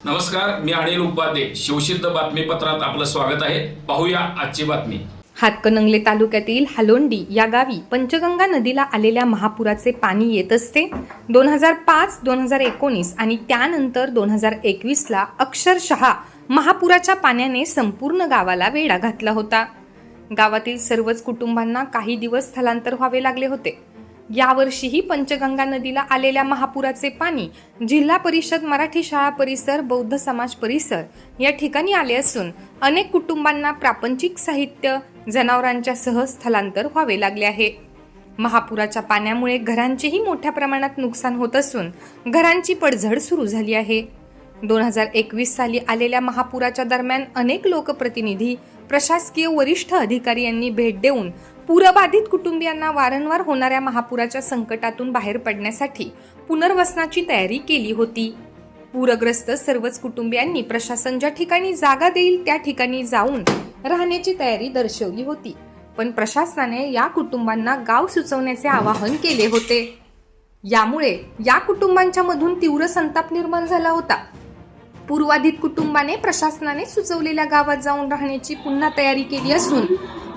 नमस्कार मी अनिल उपाध्ये. शिवसिद्ध बातमीपत्रात आपलं स्वागत आहे. पाहूया आजची बातमी. हातकणंगले तालुक्यातील हालोंडी या गावी पंचगंगा नदीला आलेल्या महापुराचे पाणी येत असते. दोन हजार पाच दोन हजार एकोणीस आणि त्यानंतर दोन हजार एकवीसला अक्षरशः महापुराच्या पाण्याने संपूर्ण गावाला वेढा घातला होता. गावातील सर्वच कुटुंबांना काही दिवस स्थलांतर व्हावे लागले होते. यावर्षीही पंचगंगा नदीला आलेल्या महापुराचे पाणी जिल्हा परिषद मराठी शाळा परिसर बौद्ध समाज परिसर या ठिकाणी आले असून अनेक कुटुंबांना प्रापंचिक साहित्य जनावरांच्या सह स्थलांतर व्हावे लागले आहे. महापुराच्या पाण्यामुळे घरांचेही मोठ्या प्रमाणात नुकसान होत असून घरांची पडझड सुरू झाली आहे. दोन हजार एकवीस साली आलेल्या महापुराच्या दरम्यान अनेक लोकप्रतिनिधी प्रशासकीय वरिष्ठ अधिकारी यांनी भेट देऊन पूरबाधित कुटुंबियांना वारंवार होणाऱ्या महापुराच्या संकटातून बाहेर पडण्यासाठी पुनर्वसनाची तयारी केली होती. पूरग्रस्त सर्वच कुटुंबियांनी प्रशासन ज्या ठिकाणी जागा देईल त्या ठिकाणी जाऊन राहण्याची तयारी दर्शवली होती. पण प्रशासनाने या कुटुंबांना गाव सुचवण्याचे आवाहन केले होते. यामुळे या कुटुंबांच्या मधून तीव्र संताप निर्माण झाला होता. पूर्वाधित कुटुंबाने प्रशासनाने सुचवलेल्या गावात जाऊन राहण्याची पुन्हा तयारी केली असून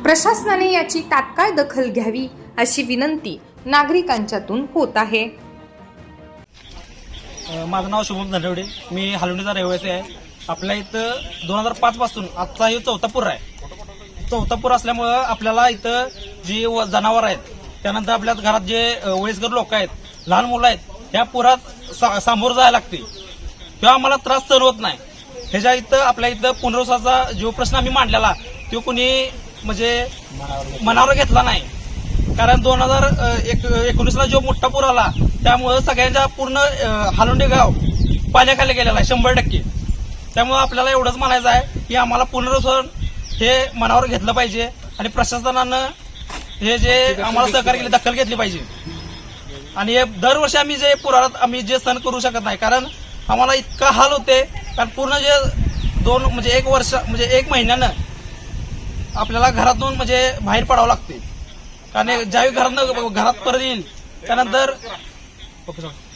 प्रशासनाने याची तात्काळ दखल घ्यावी अशी विनंती नागरिकांच्यातून होत आहे. माझं नाव शुभम धनवडे. मी हालुंडीचा रहिवासी आहे. आपल्या इथं दोन हजार पाच पासून आजचा हे चौथापूर आहे. चौथा पूर असल्यामुळं आपल्याला इथं जी व- जनावर आहेत त्यानंतर आपल्या घरात जे वयस्कर लोक आहेत लहान मुलं आहेत ह्या पुरात सा- सामोरं जायला लागते किंवा आम्हाला त्रास सहन होत नाही. ह्याच्या इथं आपल्या इथं पुनर्वसाचा जो प्रश्न आम्ही मांडलेला तो कुणी म्हणजे मनावर घेतला नाही. कारण दोन हजार एक एकोणीसला जो मोठा पूर आला त्यामुळं सगळ्यांच्या पूर्ण हालोंडे गाव पाण्याखाली गेलेला आहे शंभर टक्के. त्यामुळं आपल्याला एवढंच म्हणायचं आहे की आम्हाला पुनर्वसन हे मनावर घेतलं पाहिजे आणि प्रशासनानं हे जे आम्हाला सहकार्य केले दखल घेतली पाहिजे. आणि हे दरवर्षी आम्ही जे पुरात आम्ही जे सण करू शकत नाही कारण आम्हाला इतका हाल होते. कारण पूर्ण जे दोन म्हणजे एक वर्ष म्हणजे एक महिन्यानं आपल्याला घरातून म्हणजे बाहेर पडावं लागते. कारण ज्यावेळी घरात घरात परत येईल त्यानंतर